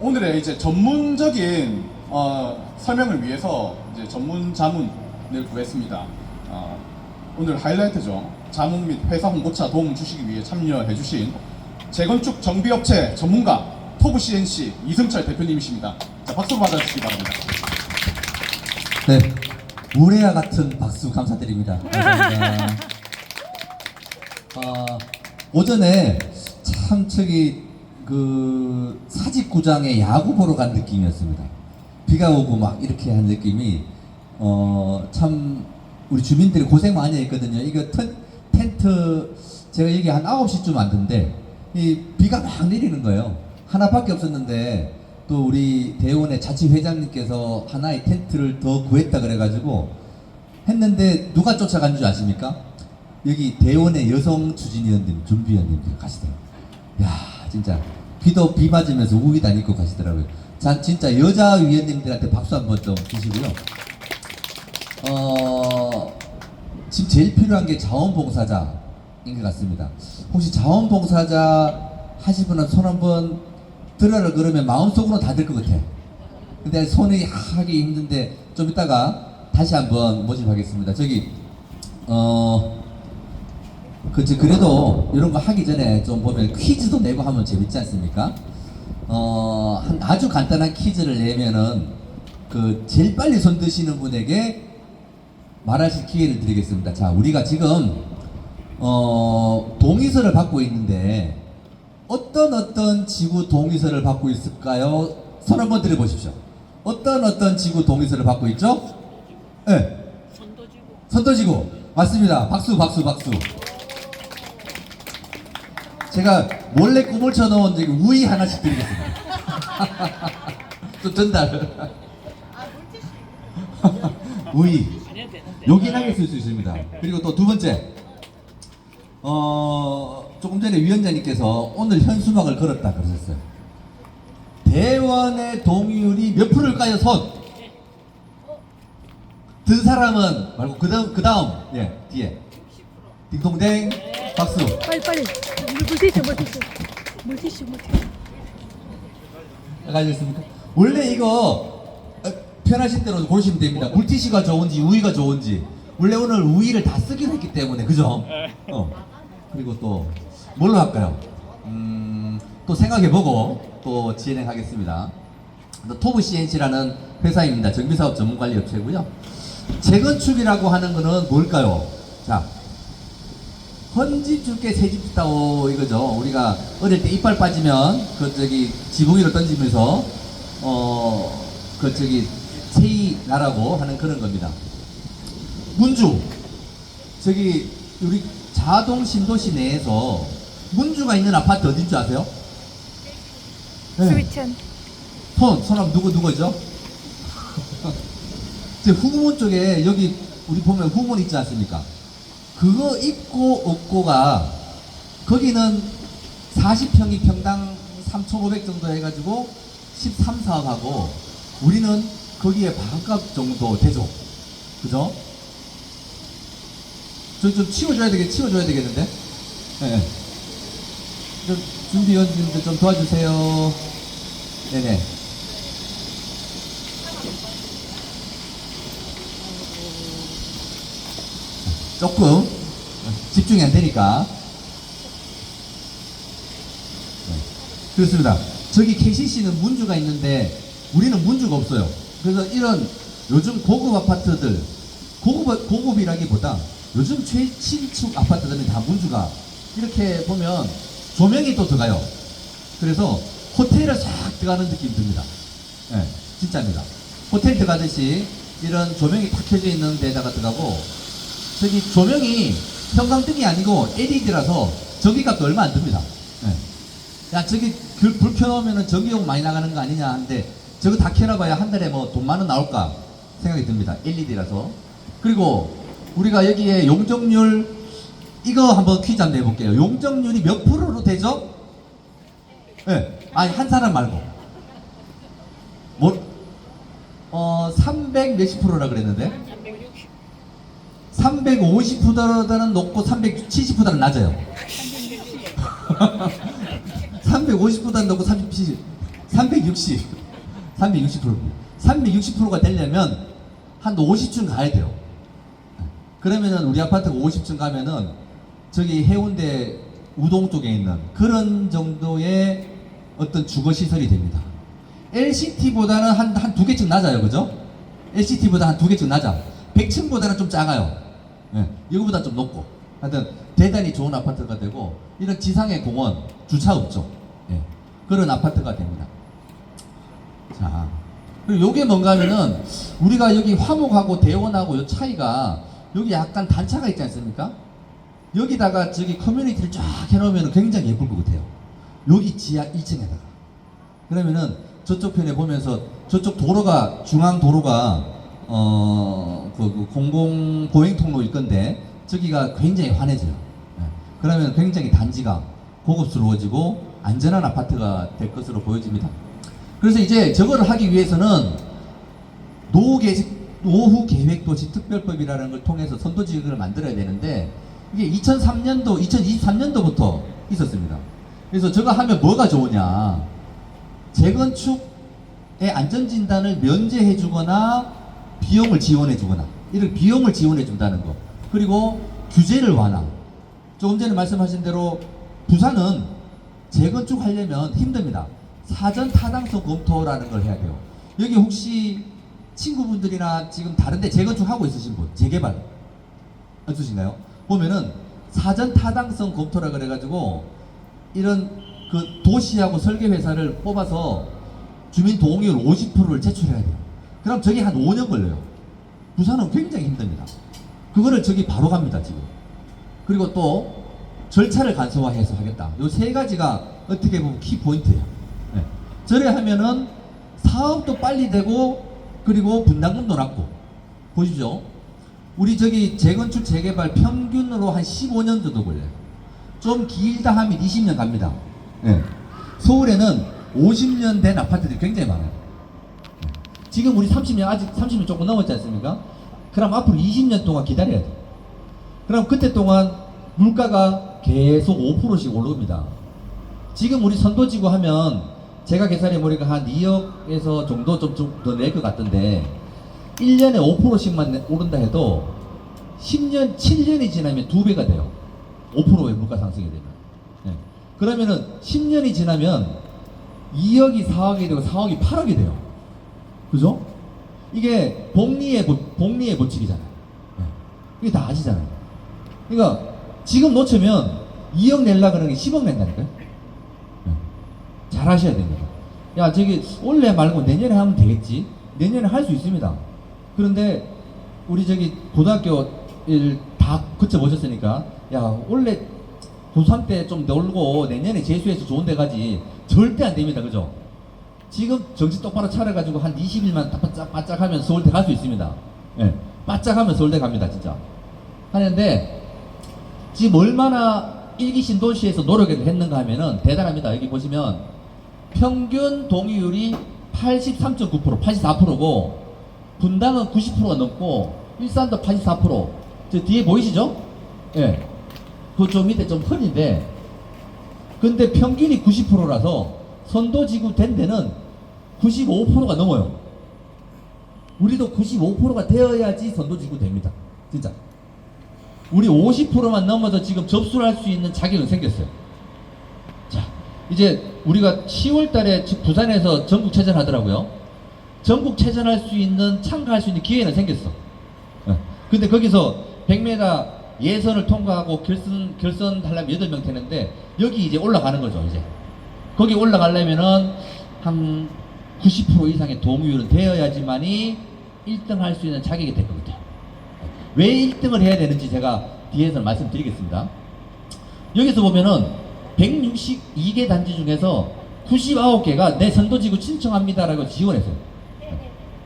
오늘의 이제 전문적인 어, 설명을 위해서 이제 전문 자문을 구했습니다. 어, 오늘 하이라이트죠. 자문 및 회사 홍보차 도움 주시기 위해 참여해주신 재건축 정비업체 전문가 토브 CNC 이승철 대표님이십니다. 자, 박수 받아주시기 바랍니다. 네, 우레와 같은 박수 감사드립니다. 감사합니다. 아, 오전에 참 저기 그 사직구장에 야구 보러 간 느낌이었습니다. 비가 오고 막 이렇게 한 느낌이 어 참 우리 주민들이 고생 많이 했거든요. 이거 텐, 텐트 제가 여기 한 9시쯤 왔는데 이 비가 막 내리는 거예요. 하나밖에 없었는데 또 우리 대원의 자치회장님께서 하나의 텐트를 더 구했다 그래가지고 했는데 누가 쫓아간 줄 아십니까? 여기 대원의 여성 추진위원님, 준비위원님들 가시더라고요. 야, 진짜 비도 비 맞으면서 우비 다 입고 가시더라고요. 자, 진짜 여자 위원님들한테 박수 한번 좀 주시고요. 어, 지금 제일 필요한 게 자원봉사자인 것 같습니다. 혹시 자원봉사자 하실 분은 손 한번 들어라 그러면 마음속으로 다 될 것 같아. 근데 손이 하기 힘든데 좀 이따가 다시 한번 모집하겠습니다. 저기 어 그치 그래도 이런 거 하기 전에 좀 보면 퀴즈도 내고 하면 재밌지 않습니까? 어 한 아주 간단한 퀴즈를 내면은 그 제일 빨리 손 드시는 분에게 말하실 기회를 드리겠습니다. 자 우리가 지금 어 동의서를 받고 있는데 어떤 어떤 지구 동의서를 받고 있을까요? 손 한번 들어보십시오. 어떤 어떤 지구 동의서를 받고 있죠? 네. 선도지구 맞습니다. 박수 박수 박수. 제가 몰래 꿈을 쳐놓은 우이 하나씩 드리겠습니다. 또 전달. 우이. 요긴하게 쓸 수 있습니다. 그리고 또 두 번째. 어, 조금 전에 위원장님께서 오늘 현수막을 걸었다 그러셨어요. 대원의 동의율이 몇 프로일까요? 손. 든 사람은 말고 그 다음 그 다음 예 뒤에 딩동댕 박수. 빨리 빨리 물티슈 물티슈 물티슈 물티슈 가지겠습니까? 원래 이거 어, 편하신 대로 고르시면 됩니다. 물티슈가 좋은지 우유가 좋은지. 원래 오늘 우유를 다 쓰기로 했기 때문에 그죠? 어. 그리고 또 뭘로 할까요? 음, 또 생각해보고 또 진행하겠습니다. 또 토브 CNC라는 회사입니다. 정비사업 전문관리업체고요. 재건축이라고 하는 거는 뭘까요? 자, 헌집 줄게 새집 있다오 이거죠. 우리가 어릴 때 이빨 빠지면 그 저기 지붕 위로 던지면서 어 그 저기 세이 나라고 하는 그런 겁니다. 문주 저기 우리 자동 신도시 내에서 문주가 있는 아파트 어딘 줄 아세요? 네. 스위첸 손, 손하면 누구 누구죠? 제 후문 쪽에 여기 우리 보면 후문 있지 않습니까? 그거 있고 없고가 거기는 40평이 평당 3,500 정도 해가지고 13, 4억하고 우리는 거기에 반값 정도 되죠. 그죠? 저좀 치워줘야 되겠, 치워줘야 되겠는데? 예. 네. 좀 준비위원님들 좀 도와주세요. 네네. 조금 집중이 안 되니까. 네. 그렇습니다. 저기 KCC는 문주가 있는데 우리는 문주가 없어요. 그래서 이런 요즘 고급 아파트들, 고급, 고급이라기보다 요즘 최신축 아파트들은 다 문주가 이렇게 보면 조명이 또 들어가요. 그래서 호텔에 싹 들어가는 느낌이 듭니다. 예, 진짜입니다. 호텔 들어가듯이 이런 조명이 탁 켜져 있는 데다가 들어가고 저기 조명이 형광등이 아니고 LED라서 전기값도 얼마 안 듭니다. 예. 야 저기 불, 불 켜놓으면 전기용 많이 나가는 거 아니냐 하는데 저거 다 켜놔봐야 한 달에 뭐돈 많은 나올까 생각이 듭니다. LED라서 그리고 우리가 여기에 용적률 이거 한번 퀴즈 한번 내볼게요. 용적률이 몇 프로로 되죠? 예. 네. 아니 한 사람 말고 뭐 어, 300 몇십 프로라 그랬는데 350보다는 높고 370보다는 낮아요. 350보다는 높고 370. 360, 360%. 360%가 되려면 한 50층 가야 돼요. 그러면은 우리 아파트가 50층 가면은 저기 해운대 우동 쪽에 있는 그런 정도의 어떤 주거 시설이 됩니다. LCT보다는 한 한 두 개쯤 낮아요, 그죠? LCT보다 한 두 개쯤 낮아. 100층보다는 좀 작아요. 예, 이거보다 좀 높고. 하여튼 대단히 좋은 아파트가 되고 이런 지상의 공원, 주차 없죠. 예, 그런 아파트가 됩니다. 자, 그리고 요게 뭔가 하면은 우리가 여기 화목하고 대원하고 요 차이가 여기 약간 단차가 있지 않습니까? 여기다가 저기 커뮤니티를 쫙 해놓으면 굉장히 예쁠 것 같아요. 여기 지하 1층에다가. 그러면은 저쪽 편에 보면서 저쪽 도로가 중앙 도로가 어 그 그 공공 보행 통로일 건데 저기가 굉장히 환해져요. 예. 그러면 굉장히 단지가 고급스러워지고 안전한 아파트가 될 것으로 보여집니다. 그래서 이제 저거를 하기 위해서는 노후 계획 노후 계획 도시 특별법이라는 걸 통해서 선도 지역을 만들어야 되는데 이게 2003년도 2023년도부터 있었습니다. 그래서 저거 하면 뭐가 좋으냐? 재건축의 안전진단을 면제해 주거나 비용을 지원해 주거나 이런 비용을 지원해 준다는 거 그리고 규제를 완화 조금 전에 말씀하신 대로 부산은 재건축 하려면 힘듭니다 사전 타당성 검토라는 걸 해야 돼요 여기 혹시 친구분들이나 지금 다른데 재건축 하고 있으신 분 재개발 없으신가요? 보면은 사전 타당성 검토라 그래가지고 이런 그 도시하고 설계 회사를 뽑아서 주민 동의율 50%를 제출해야 돼요. 그럼 저게 한 5년 걸려요. 부산은 굉장히 힘듭니다. 그거를 저기 바로 갑니다 지금. 그리고 또 절차를 간소화해서 하겠다. 요 세 가지가 어떻게 보면 키 포인트예요. 네. 저래 하면은 사업도 빨리 되고 그리고 분담금도 낮고 보십시오. 우리 저기 재건축 재개발 평균으로 한 15년 정도 걸려요. 좀 길다 하면 20년 갑니다. 예. 서울에는 50년 된 아파트들이 굉장히 많아요. 예. 지금 우리 30년 아직 30년 조금 넘었지 않습니까? 그럼 앞으로 20년 동안 기다려야 돼. 그럼 그때 동안 물가가 계속 5%씩 오릅니다. 지금 우리 선도지구 하면 제가 계산해 보니까 한 2억에서 정도 좀더낼 것 같던데 1년에 5%씩만 오른다 해도 10년, 7년이 지나면 두 배가 돼요. 5%의 물가 상승이 되면. 예. 그러면은 10년이 지나면 2억이 4억이 되고 4억이 8억이 돼요. 그죠? 이게 복리의 법- 복리의 법칙이잖아요. 예. 이게 다 아시잖아요. 그러니까 지금 놓치면 2억 낼라 그러는 게 10억 낸다니까요. 예. 잘 하셔야 됩니다. 야, 저기 올해 말고 내년에 하면 되겠지. 내년에 할 수 있습니다. 그런데 우리 저기 고등학교 일 다 거쳐 보셨으니까 야, 원래 고3 때 좀 놀고 내년에 재수해서 좋은 데 가지. 절대 안 됩니다. 그죠? 지금 정신 똑바로 차려가지고 한 20일만 바짝 바짝 하면 서울대 갈 수 있습니다. 예. 바짝 하면 서울대 갑니다. 진짜. 하는데 지금 얼마나 일기 신도시에서 노력을 했는가 하면은 대단합니다. 여기 보시면 평균 동의율이 83.9% 84%고 분당은 90%가 넘고 일산도 84%. 저 뒤에 보이시죠? 예. 그좀 밑에 좀 흐린데 근데 평균이 90%라서 선도지구 된 데는 95%가 넘어요. 우리도 95%가 되어야지 선도지구 됩니다. 진짜. 우리 50%만 넘어서 지금 접수를 할 수 있는 자격은 생겼어요. 자, 이제 우리가 10월 달에 지- 부산에서 전국 체전 하더라고요. 전국 체전할 수 있는, 참가할 수 있는 기회는 생겼어. 예. 근데 거기서 100m 예선을 통과하고 결선, 결선 하려면 8명 되는데, 여기 이제 올라가는 거죠, 이제. 거기 올라가려면은 한 90% 이상의 동의율은 되어야지만이 1등 할 수 있는 자격이 될 겁니다. 왜 1등을 해야 되는지 제가 뒤에서 말씀드리겠습니다. 여기서 보면은 162개 단지 중에서 99개가 내 선도지구 신청합니다라고 지원했어요.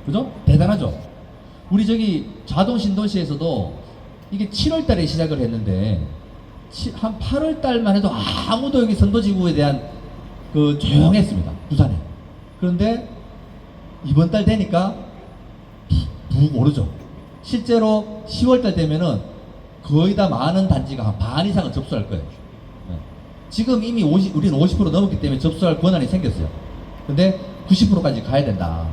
그죠? 대단하죠? 우리 저기 자동 신도시에서도 이게 7월 달에 시작을 했는데 치- 한 8월 달만 해도 아무도 여기 선도지구에 대한 그 조용했습니다. 부산에. 그런데 이번 달 되니까 푹 오르죠. 실제로 10월 달 되면은 거의 다 많은 단지가 한 반 이상은 접수할 거예요. 네. 지금 이미 50, 우리는 50% 넘었기 때문에 접수할 권한이 생겼어요. 근데 90%까지 가야 된다.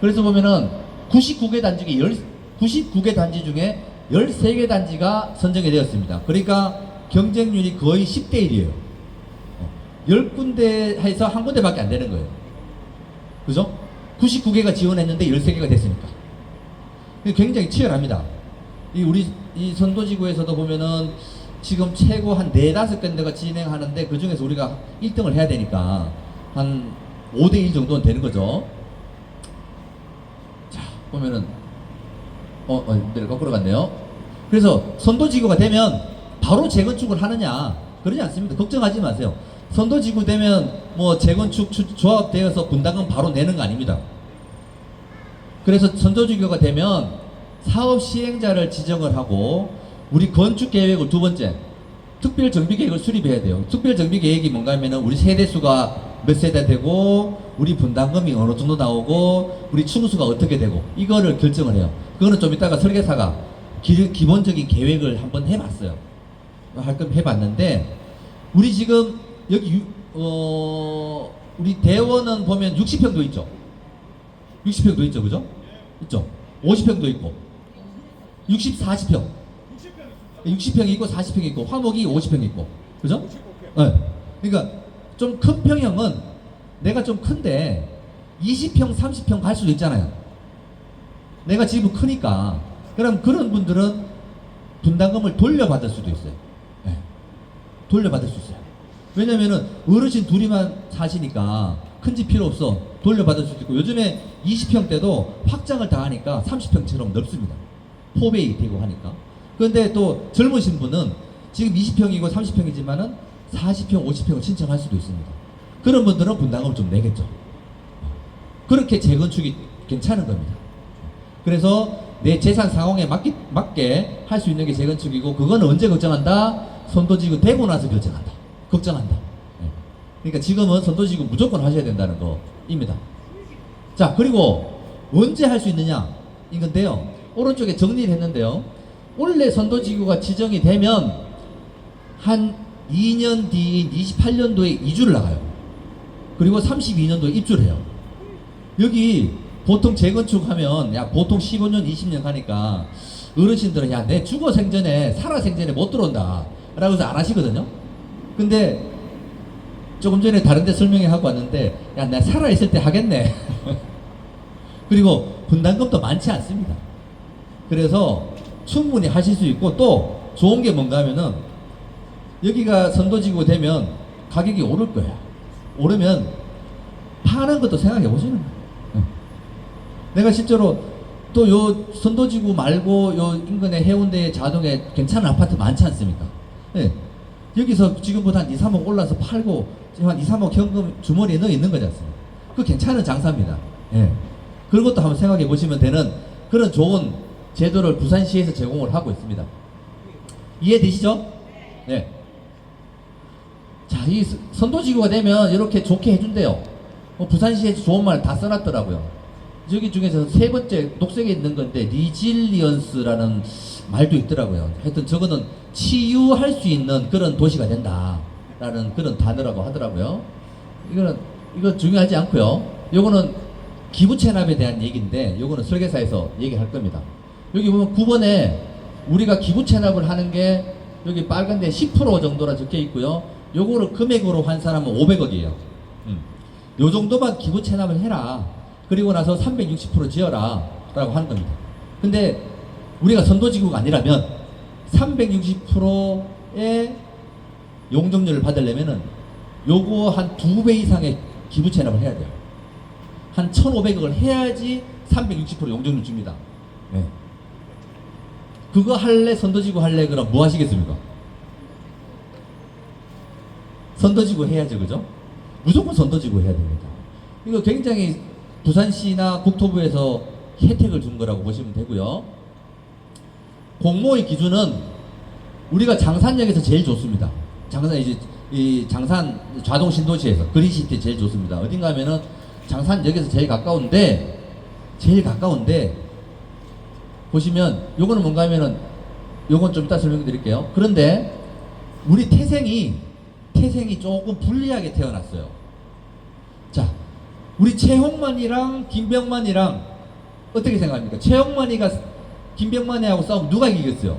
그래서 보면은 99개 단지 중에 10, 99개 단지 중에 13개 단지가 선정이 되었습니다. 그러니까 경쟁률이 거의 10대 1이에요. 10군데 해서 한 군데밖에 안 되는 거예요. 그죠? 99개가 지원했는데 13개가 됐으니까. 굉장히 치열합니다. 이 우리 이 선도지구에서도 보면은 지금 최고 한 네다섯 군데가 진행하는데 그 중에서 우리가 1등을 해야 되니까 한 5대1 정도는 되는 거죠. 자, 보면은 어, 어, 내가 거꾸로 갔네요. 그래서 선도지구가 되면 바로 재건축을 하느냐 그러지 않습니다. 걱정하지 마세요. 선도 지구 되면 뭐 재건축 추- 조합되어서 분담금 바로 내는 거 아닙니다. 그래서 선도 지구가 되면 사업 시행자를 지정을 하고 우리 건축 계획을 두 번째 특별 정비 계획을 수립해야 돼요. 특별 정비 계획이 뭔가 하면은 우리 세대 수가 몇 세대 되고 우리 분담금이 어느 정도 나오고 우리 층수가 어떻게 되고 이거를 결정을 해요. 그거는 좀 이따가 설계사가 기, 기본적인 계획을 한번 해봤어요. 할 거면 해봤는데 우리 지금 여기 유- 어 우리 대원은 보면 60평도 있죠. 60평도 있죠, 그죠? 있죠. 50평도 있고 60, 40평. 60평이 있고 40평이 있고 화목이 50평이 있고 그죠? 네. 그러니까 좀 큰 평형은 내가 좀 큰데 20평, 30평 갈 수도 있잖아요. 내가 집은 크니까 그럼 그런 분들은 분담금을 돌려받을 수도 있어요. 네. 돌려받을 수 있어요. 왜냐면은 어르신 둘이만 사시니까 큰 집 필요 없어. 돌려받을 수도 있고 요즘에 20평 대도 확장을 다 하니까 30평처럼 넓습니다. 포베이 되고 하니까. 그런데 또 젊으신 분은 지금 20평이고 30평이지만은 40평, 50평을 신청할 수도 있습니다. 그런 분들은 분담금을 좀 내겠죠. 그렇게 재건축이 괜찮은 겁니다. 그래서 내 재산 상황에 맞게, 맞게 할 수 있는 게 재건축이고 그거는 언제 걱정한다? 선도지구 되고 나서 결정한다. 걱정한다. 예. 그러니까 지금은 선도지구 무조건 하셔야 된다는 거입니다. 자 그리고 언제 할 수 있느냐 이건데요. 오른쪽에 정리를 했는데요. 원래 선도지구가 지정이 되면 한 2년 뒤인 28년도에 이주를 나가요. 그리고 32년도에 입주를 해요. 여기 보통 재건축하면 야 보통 15년 20년 가니까 어르신들은 야 내 죽어 생전에 살아 생전에 못 들어온다 라고 해서 안 하시거든요 근데 조금 전에 다른 데 설명회 하고 왔는데 야 나 살아 있을 때 하겠네 그리고 분담금도 많지 않습니다 그래서 충분히 하실 수 있고 또 좋은 게 뭔가 하면은 여기가 선도지구 되면 가격이 오를 거야 오르면 파는 것도 생각해 보시는 거예요 응. 내가 실제로 또 요 선도지구 말고 요 인근의 해운대 자동에 괜찮은 아파트 많지 않습니까? 예. 여기서 지금보다 한 2, 3억 올라서 팔고 한 2, 3억 현금 주머니에 넣어 있는 거지 않습니까? 그 괜찮은 장사입니다. 예. 그런 것도 한번 생각해 보시면 되는 그런 좋은 제도를 부산시에서 제공을 하고 있습니다. 이해되시죠? 네. 자, 이 스- 선도지구가 되면 이렇게 좋게 해준대요. 뭐 부산시에서 좋은 말 다 써놨더라고요. 저기 중에서 세 번째 녹색에 있는 건데 리질리언스라는 말도 있더라고요. 하여튼 저거는 치유할 수 있는 그런 도시가 된다라는 그런 단어라고 하더라고요. 이거는 이거 중요하지 않고요. 요거는 기부 체납에 대한 얘기인데 요거는 설계사에서 얘기할 겁니다. 여기 보면 9번에 우리가 기부 체납을 하는 게 여기 빨간 데 10% 정도라 적혀 있고요. 요거를 금액으로 환산하면 500억이에요. 음. 요 정도만 기부 체납을 해라. 그리고 나서 360% 지어라. 라고 하는 겁니다. 근데 우리가 선도지구가 아니라면 360%의 용적률을 받으려면은 요거 한 두 배 이상의 기부 체납을 해야 돼요. 한 1,500억을 해야지 360% 용적률 줍니다. 네. 그거 할래 선도지구 할래 그럼 뭐 하시겠습니까? 선도지구 해야죠, 그죠? 무조건 선도지구 해야 됩니다. 이거 굉장히 부산시나 국토부에서 혜택을 준 거라고 보시면 되고요. 공모의 기준은 우리가 장산역에서 제일 좋습니다. 장산 이제 이 장산 자동 신도시에서 그린시티 제일 좋습니다. 어딘가 하면은 장산역에서 제일 가까운데 제일 가까운데 보시면 요거는 뭔가 하면은 요건 좀 이따 설명드릴게요. 그런데 우리 태생이 태생이 조금 불리하게 태어났어요. 자, 우리 최홍만이랑 김병만이랑 어떻게 생각합니까? 최홍만이가 김병만이하고 싸우면 누가 이기겠어요?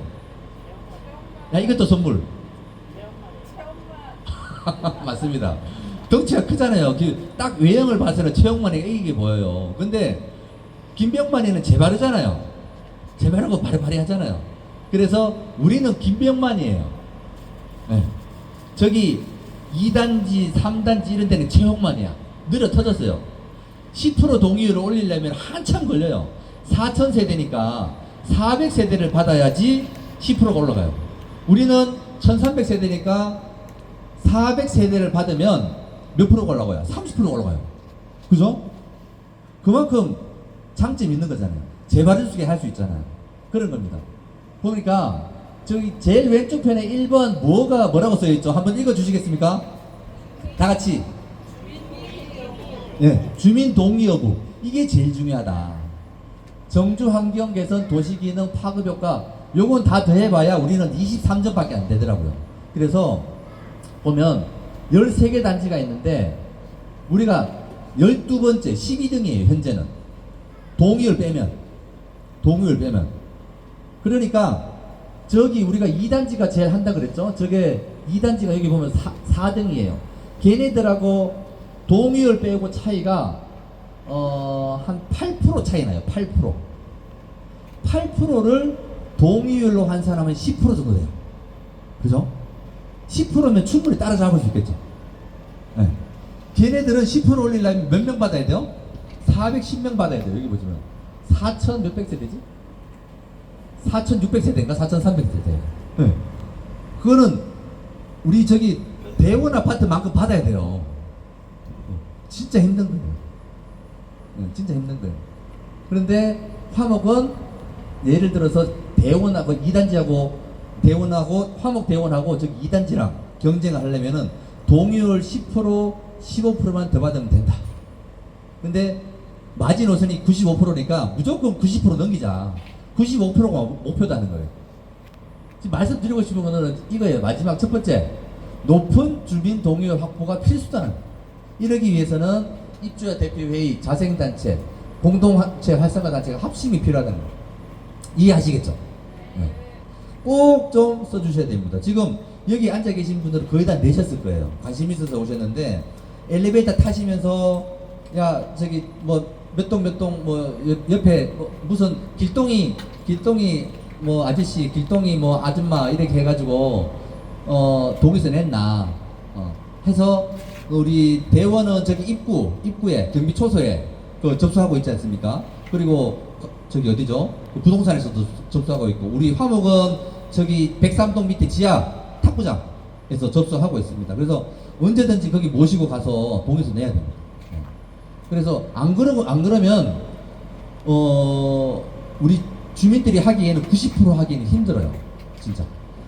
야 이것도 선물. 맞습니다. 덩치가 크잖아요. 그딱 외형을 봐서는 최홍만이가 이기게 보여요. 근데 김병만이는 재바르잖아요. 재바르고 바리바리 하잖아요. 그래서 우리는 김병만이에요. 네. 저기 2단지, 3단지 이런 데는 최홍만이야. 느려 터졌어요. 10% 동의율을 올리려면 한참 걸려요. 4천 세대니까 400세대를 받아야지 10%가 올라가요. 우리는 1300세대니까 400세대를 받으면 몇 프로가 올라가요? 30%가 올라가요. 그죠? 그만큼 장점이 있는 거잖아요. 재발전수계 할수 있잖아요. 그런 겁니다. 보니까 저기 제일 왼쪽 편에 1번 뭐가 뭐라고 써 있죠? 한번 읽어 주시겠습니까? 다 같이. 예, 주민 동의 여부. 이게 제일 중요하다. 정주 환경 개선 도시 기능 파급 효과. 요건 다 더해봐야 우리는 23점밖에 안 되더라고요. 그래서 보면 13개 단지가 있는데 우리가 12번째 12등이에요, 현재는. 동의를 빼면. 동의를 빼면. 그러니까 저기 우리가 2단지가 제일 한다 그랬죠? 저게 2단지가 여기 보면 4, 등이에요 걔네들하고 동의를 빼고 차이가 어, 한 8% 차이 나요. 8%. 8%를 동의율로 한 사람은 10% 정도 돼요. 그죠? 10%면 충분히 따라잡을 수 있겠죠. 네. 걔네들은 10% 올리려면 몇 명 받아야 돼요? 410명 받아야 돼요. 여기 보시면. 4천 몇백 세대지? 4,600세대인가 4,300세대. 네. 그거는 우리 저기 대원 아파트만큼 받아야 돼요. 진짜 힘든 거예요. 네, 진짜 힘든 거예요. 그런데 화목은 예를 들어서 대원하고 2단지하고 대원하고 화목 대원하고 저기 2단지랑 경쟁을 하려면은 동의율 10% 15%만 더 받으면 된다. 근데 마지노선이 95%니까 무조건 90% 넘기자. 95%가 목표다는 거예요. 지금 말씀드리고 싶은 거는 이거예요. 마지막 첫 번째. 높은 주민 동의율 확보가 필수다는 거예요. 이러기 위해서는 입주자 대표회의, 자생단체, 공동체 활성화 단체가 합심이 필요하다는 거예요. 이해하시겠죠? 네. 꼭좀 써주셔야 됩니다. 지금 여기 앉아 계신 분들은 거의 다 내셨을 거예요. 관심 있어서 오셨는데 엘리베이터 타시면서 야 저기 뭐 몇 동 몇 동 뭐 옆에 뭐 무슨 길동이 길동이 뭐 아저씨 길동이 뭐 아줌마 이렇게 해가지고 어 동의서 냈나 어 해서 우리 대원은 저기 입구 입구에 경비 초소에 그 접수하고 있지 않습니까? 그리고 거- 저기 어디죠? 그 부동산에서도 접수하고 있고 우리 화목은 저기 백삼동 밑에 지하 탁구장에서 접수하고 있습니다. 그래서 언제든지 거기 모시고 가서 동의서 내야 됩니다. 네. 그래서 안 그러고 안 그러면 어 우리 주민들이 하기에는 90% 하기에는 힘들어요. 진짜.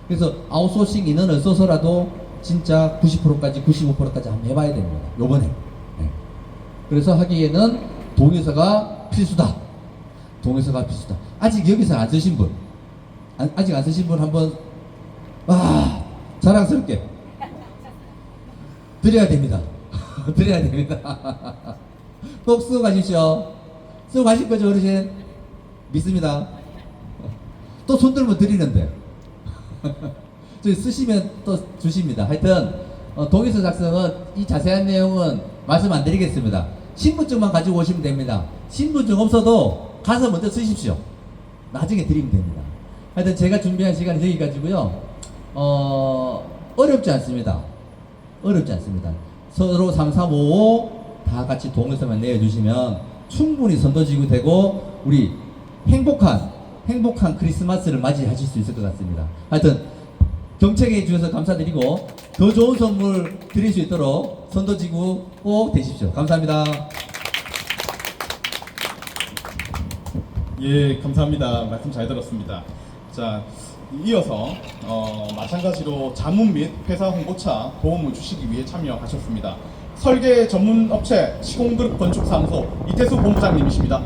그래서 아웃소싱 인원을 써서라도 진짜 90%까지 95%까지 한번 해봐야 됩니다. 요번에. 네. 그래서 하기에는 동의서가 필수다. 동의서가 필수다. 아직 여기서 안 쓰신 분, 아, 아직 안 쓰신 분 한번 와 자랑스럽게 드려야 됩니다. 드려야 됩니다. 꼭 쓰고 가십시오. 쓰고 가실 거죠, 어르신? 믿습니다. 또 손들면 드리는데. 저기 쓰시면 또 주십니다. 하여튼 어, 동의서 작성은 이 자세한 내용은 말씀 안 드리겠습니다. 신분증만 가지고 오시면 됩니다. 신분증 없어도 가서 먼저 쓰십시오. 나중에 드리면 됩니다. 하여튼 제가 준비한 시간이 여기까지고요. 어, 어렵지 않습니다. 어렵지 않습니다. 서로 3, 4, 5, 5다 같이 동의서만 내어주시면 충분히 선도지구 되고 우리 행복한 행복한 크리스마스를 맞이하실 수 있을 것 같습니다. 하여튼 경책해 주셔서 감사드리고 더 좋은 선물 드릴 수 있도록 선도지구 꼭 되십시오. 감사합니다. 예, 감사합니다. 말씀 잘 들었습니다. 자, 이어서 어, 마찬가지로 자문 및 회사 홍보차 도움을 주시기 위해 참여하셨습니다. 설계 전문 업체 시공그룹 건축사무소 이태수 본부장님이십니다.